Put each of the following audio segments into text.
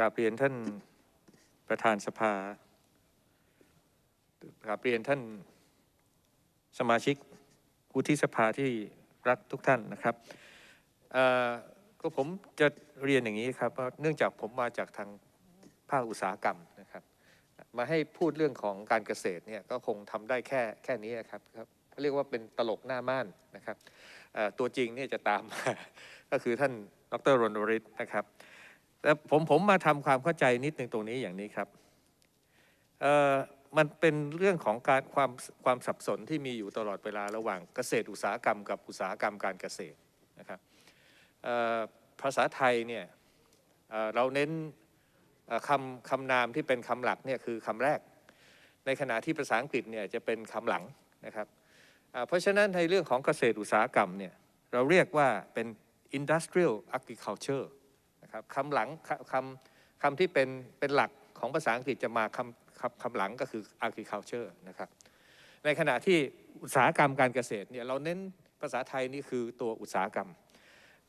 กราบเรียนท่านประธานสภากราบเรียนท่านสมาชิกวุฒิสภาที่รักทุกท่านนะครับก็ผมจะเรียนอย่างนี้ครับว่าเนื่องจากผมมาจากทางภาคอุตสาหกรรมนะครับ มาให้พูดเรื่องของการเกษตรเนี่ยก็คงทำได้แค่แค่นี้ครับครับเรียกว่าเป็นตลกหน้าม่านนะครับตัวจริงเนี่ยจะตามมาก็คือท่านดรรณวริศนะครับ แต่ผมผมมาทำความเข้าใจนิดหนึ่งตรงนี้อย่างนี้ครับเอ่อมันเป็นเรื่องของการความความสับสนที่มีอยู่ตลอดเวลาระหว่างเกษตรอุตสาหกรรมกับอุตสาหกรรมการเกษตรนะครับภาษาไทยเนี่ยเเราเน้นคำคำนามที่เป็นคำหลักเนี่ยคือคำแรก ในขณะที่ภาษาอังกฤษเนี่ยจะเป็นคำหลังนะครับเพราะฉะนั้นในเรื่องของเกษตรอุตสาหกรรมเนี่ยเราเรียกว่าเป็น industrial agriculture นะครับคำหลังคคำคำที่เป็นเป็นหลักของภาษาอังกฤษจะมาคำคำคำหลังก็คือ agriculture นะครับในขณะที่อุตสาหกรรมการเกษตรเนี่ยเราเน้นภาษาไทยนี่คือตัวอุตสาหกรรม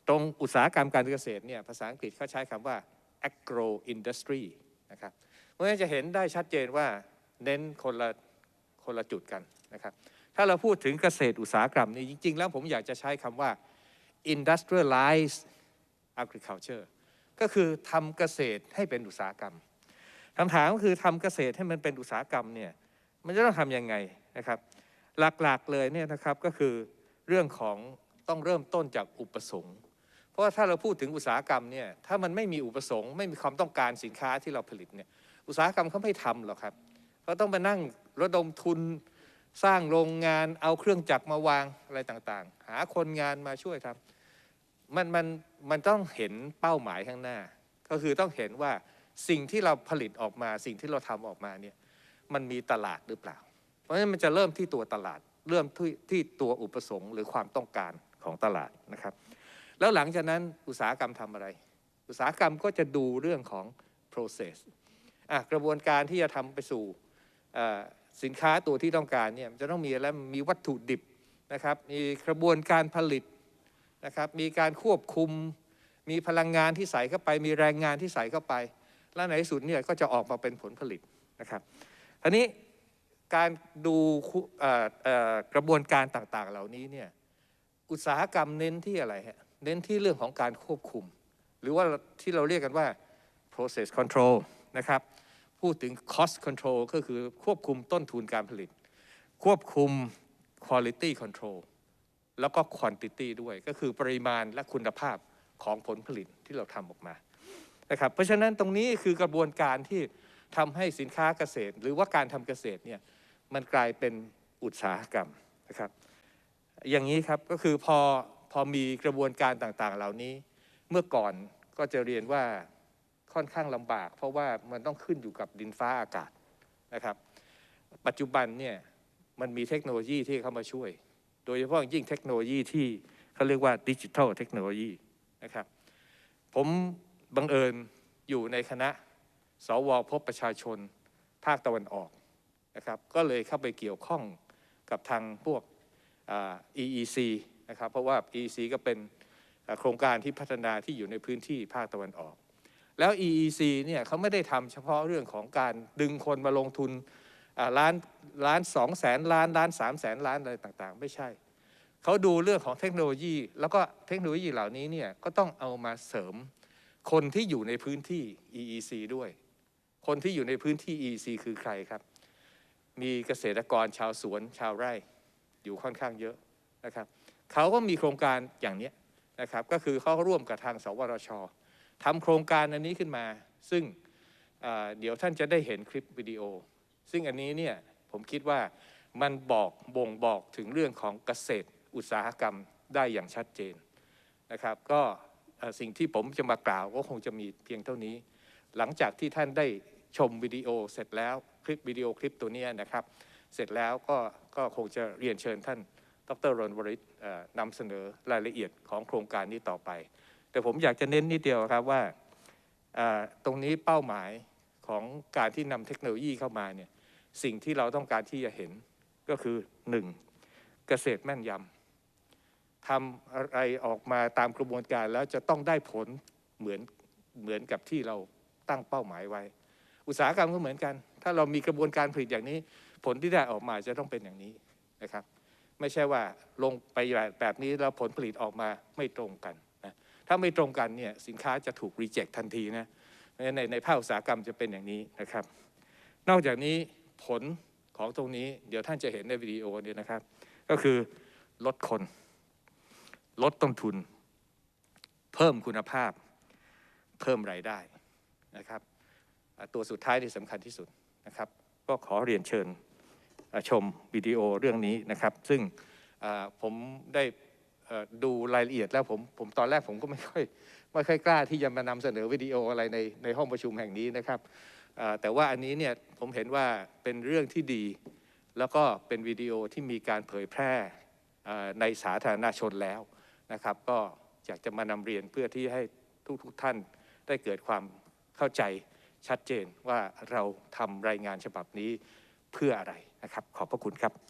ตรงอุตสาหกรรมการเกษตรเนี่ยภาษาอังกฤษเขาใช้คำว่า agro industry นะครับเพราะฉะนั้นจะเห็นได้ชัดเจนว่าเน้นคนละคนละจุดกันนะครับถ้าเราพูดถึงเกษตรอุตสาหกรรมนี่จริง ๆ แล้วผมอยากจะใช้คำว่า industrialized agriculture ก็คือทำเกษตรให้เป็นอุตสาหกรรมคำถามก็คือทำเกษตรให้มันเป็นอุตสาหกรรมเนี่ยมันจะต้องทำยังไงนะครับ หลักๆเลยเนี่ยนะครับก็คือเรื่องของต้องเริ่มต้นจากอุปสงค์ เพราะว่าถ้าเราพูดถึงอุตสาหกรรมเนี่ยถ้ามันไม่มีอุปสงค์ ไม่มีความต้องการสินค้าที่เราผลิตเนี่ยอุตสาหกรรมเขาไม่ทำหรอกครับเขาต้องมานั่งระดมทุนสร้างโรงงานเอาเครื่องจักรมาวางอะไรต่างๆ หาคนงานมาช่วยทำ มันมันมันต้องเห็นเป้าหมายข้างหน้า ก็คือต้องเห็นว่าสิ่งที่เราผลิตออกมา สิ่งที่เราทำออกมาเนี่ยมันมีตลาดหรือเปล่า เพราะฉะนั้นมันจะเริ่มที่ตัวตลาด เริ่มที่ที่ตัวอุปสงค์หรือความต้องการของตลาดนะครับ แล้วหลังจากนั้นอุตสาหกรรมทำอะไร อุตสาหกรรมก็จะดูเรื่องของ process อะกระบวนการที่จะทำไปสู่สินค้าตัวที่ต้องการเนี่ยจะต้องมีแล้วมีวัตถุดิบนะครับ มีกระบวนการผลิต นะครับมีการควบคุม มีพลังงานที่ใส่เข้าไป มีแรงงานที่ใส่เข้าไป แล้วในที่สุดเนี่ยก็จะออกมาเป็นผลผลิตนะครับทีนี้การดูกระบวนการต่างๆ เหล่านี้เนี่ยอุตสาหกรรมเน้นที่อะไรฮะเน้นที่เรื่องของการควบคุม หรือว่าที่เราเรียกกันว่า process control นะครับพูดถึง cost control ก็คือควบคุมต้นทุนการผลิต ควบคุม quality control แล้วก็ quantity ด้วย ก็คือปริมาณและคุณภาพของผลผลิตที่เราทำออกมานะครับเพราะฉะนั้นตรงนี้คือกระบวนการที่ทำให้สินค้าเกษตร หรือว่าการทำเกษตรเนี่ยมันกลายเป็นอุตสาหกรรมนะครับ อย่างนี้ครับก็คือพอพอมีกระบวนการต่างๆ เหล่านี้ เมื่อก่อนก็จะเรียนว่าค่อนข้างลำบาก เพราะว่ามันต้องขึ้นอยู่กับดินฟ้าอากาศนะครับ ปัจจุบันเนี่ยมันมีเทคโนโลยีที่เข้ามาช่วย ดยเฉพาะยิ่งเทคโนโลยีที่เขาเรียกว่าดิจิทัลเทคโนโลยีนะครับ ผมบังเอิญอยู่ในคณะสวพบประชาชนภาคตะวันออกนะครับ ก็เลยเข้าไปเกี่ยวข้องกับทางพวกอ่า EEC นะครับเพราะว่า EEC ก็เป็นโครงการที่พัฒนาที่อยู่ในพื้นที่ภาคตะวันออก แล้ว EEC เนี่ยเขาไม่ได้ทำเฉพาะเรื่องของการดึงคนมาลงทุน ล้านล้านสองแสนล้านล้านสามแสนล้านอะไรต่างๆ ไม่ใช่ เขาดูเรื่องของเทคโนโลยี แล้วก็เทคโนโลยีเหล่านี้เนี่ยก็ต้องเอามาเสริมคนที่อยู่ในพื้นที่ EEC ด้วย คนที่อยู่ในพื้นที่ EEC คือใครครับ มีเกษตรกรชาวสวนชาวไร่อยู่ค่อนข้างเยอะนะครับเขาก็มีโครงการอย่างนี้นะครับก็คือเขาร่วมกับทางสวทชทำโครงการอันนี้ขึ้นมา ซึ่งเดี๋ยวท่านจะได้เห็นคลิปวิดีโอ ซึ่งอันนี้เนี่ยผมคิดว่ามันบอกบ่งบอกถึงเรื่องของเกษตรอุตสาหกรรมได้อย่างชัดเจนนะครับ ก็สิ่งที่ผมจะมากล่าวก็คงจะมีเพียงเท่านี้ หลังจากที่ท่านได้ชมวิดีโอเสร็จแล้วคลิปวิดีโอคลิปตัวนี้นะครับ เสร็จแล้วก็ก็คงจะเรียนเชิญท่านดรรณวริศนำเสนอรายละเอียดของโครงการนี้ต่อไป แต่ผมอยากจะเน้นนิดเดียวครับว่าตรงนี้เป้าหมายของการที่นำเทคโนโลยีเข้ามาเนี่ย สิ่งที่เราต้องการที่จะเห็นก็คือหนึ่งเกษตรแม่นยำทำอะไรออกมาตามกระบวนการแล้วจะต้องได้ผลเหมือนเหมือนกับที่เราตั้งเป้าหมายไว้ อุตสาหกรรมก็เหมือนกัน ถ้าเรามีกระบวนการผลิตอย่างนี้ ผลที่ได้ออกมาจะต้องเป็นอย่างนี้นะครับ ไม่ใช่ว่าลงไปแบบนี้แล้วผลผลิตออกมาไม่ตรงกันนะถ้าไม่ตรงกันเนี่ยสินค้าจะถูกรีเจ็คทันทีนะในในภาคอุตสาหกรรมจะเป็นอย่างนี้นะครับ นอกจากนี้ ผลของตรงนี้เดี๋ยวท่านจะเห็นในวิดีโอเนี่ยนะครับ ก็คือลดคน ลดต้นทุน เพิ่มคุณภาพ เพิ่มรายได้นะครับตัวสุดท้ายที่สำคัญที่สุดนะครับ ก็ขอเรียนเชิญชมวิดีโอเรื่องนี้นะครับ ซึ่งผมได้ดูรายละเอียดแล้วผมผมตอนแรกผมก็ไม่ค่อยไม่ค่อยกล้าที่จะมานำเสนอวิดีโออะไรในในห้องประชุมแห่งนี้นะครับ แต่ว่าอันนี้เนี่ยผมเห็นว่าเป็นเรื่องที่ดี แล้วก็เป็นวิดีโอที่มีการเผยแพร่ในสาธารณชนแล้วนะครับ ก็อยากจะมานำเรียนเพื่อที่ให้ทุกๆท่านได้เกิดความเข้าใจชัดเจนว่าเราทำรายงานฉบับนี้เพื่ออะไรนะครับ ขอบพระคุณครับ